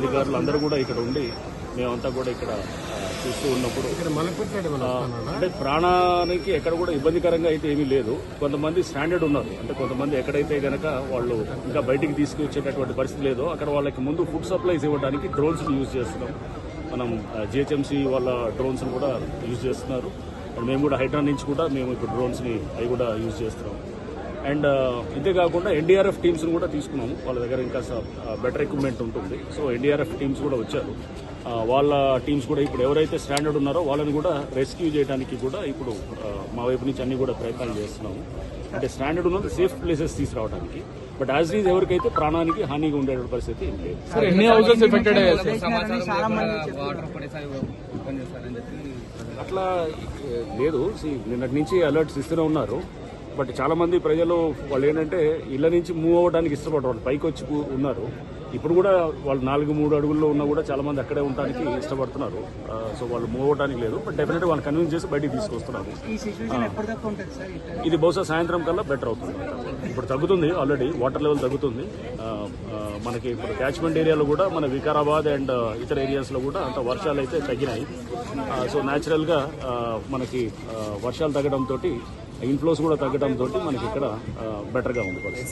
అధికారులు అందరూ కూడా ఇక్కడ ఉండి మేమంతా కూడా ఇక్కడ చూస్తూ ఉన్నప్పుడు? అంటే ప్రాణానికి ఎక్కడ కూడా ఇబ్బందికరంగా అయితే ఏమీ లేదు. కొంతమంది స్టాండర్డ్ ఉన్నారు. అంటే కొంతమంది ఎక్కడైతే గనక వాళ్ళు ఇంకా బయటికి తీసుకొచ్చేటటువంటి పరిస్థితి లేదో అక్కడ వాళ్ళకి ముందు ఫుడ్ సప్లైస్ ఇవ్వడానికి డ్రోన్స్ యూజ్ చేస్తున్నాం. మనం జిహెచ్ఎంసీ వాళ్ళ డ్రోన్స్ కూడా యూజ్ చేస్తున్నారు. అండ్ మేము కూడా హైడ్రా నుంచి కూడా మేము ఇప్పుడు డ్రోన్స్ని అవి కూడా యూజ్ చేస్తున్నాం. అండ్ ఇంతే కాకుండా ఎన్డీఆర్ఎఫ్ టీమ్స్ కూడా తీసుకున్నాము. వాళ్ళ దగ్గర ఇంకా బెటర్ ఎక్విప్మెంట్ ఉంటుంది. సో ఎన్డీఆర్ఎఫ్ టీమ్స్ కూడా వచ్చారు. వాళ్ళ టీమ్స్ కూడా ఇప్పుడు ఎవరైతే స్టాండర్డ్ ఉన్నారో వాళ్ళని కూడా రెస్క్యూ చేయడానికి కూడా ఇప్పుడు మా వైపు నుంచి అన్ని కూడా ప్రయత్నాలు చేస్తున్నాము. అంటే స్టాండర్డ్ ఉన్నది సేఫ్ ప్లేసెస్ తీసుకురావడానికి. బట్ యాజ్ ఈజ్ ఎవరికైతే ప్రాణానికి హానిగా ఉండే పరిస్థితి ఏం లేదు. అట్లా లేదు. నిన్నటి నుంచి అలర్ట్స్ ఇస్తూనే ఉన్నారు. బట్ చాలా మంది ప్రజలు వాళ్ళు ఏంటంటే ఇళ్ళ నుంచి మూవ్ అవ్వడానికి ఇష్టపడరు. వాళ్ళు పైకి వచ్చి ఉన్నారు. ఇప్పుడు కూడా వాళ్ళు నాలుగు మూడు అడుగుల్లో ఉన్నా కూడా చాలా మంది అక్కడే ఉండడానికి ఇష్టపడుతున్నారు. సో వాళ్ళు మూవ్ అవ్వడానికి లేదు. బట్ డెఫినెట్ వాళ్ళు కన్విన్స్ చేసి బయటికి తీసుకొస్తున్నారు. ఇది బహుశా సాయంత్రం కల్లా బెటర్ అవుతుంది. ఇప్పుడు తగ్గుతుంది ఆల్రెడీ వాటర్ లెవెల్ తగ్గుతుంది. మనకి ఇప్పుడు క్యాచ్మెంట్ ఏరియాలో కూడా మన వికారాబాద్ అండ్ ఇతర ఏరియాస్లో కూడా అంత వర్షాలు అయితే తగ్గినాయి. సో న్యాచురల్గా మనకి వర్షాలు తగ్గడంతో ఇన్ఫ్లోస్ కూడా తగ్గడంతో మనకి ఇక్కడ ఆ, బెటర్గా ఉంది. పరిస్థితి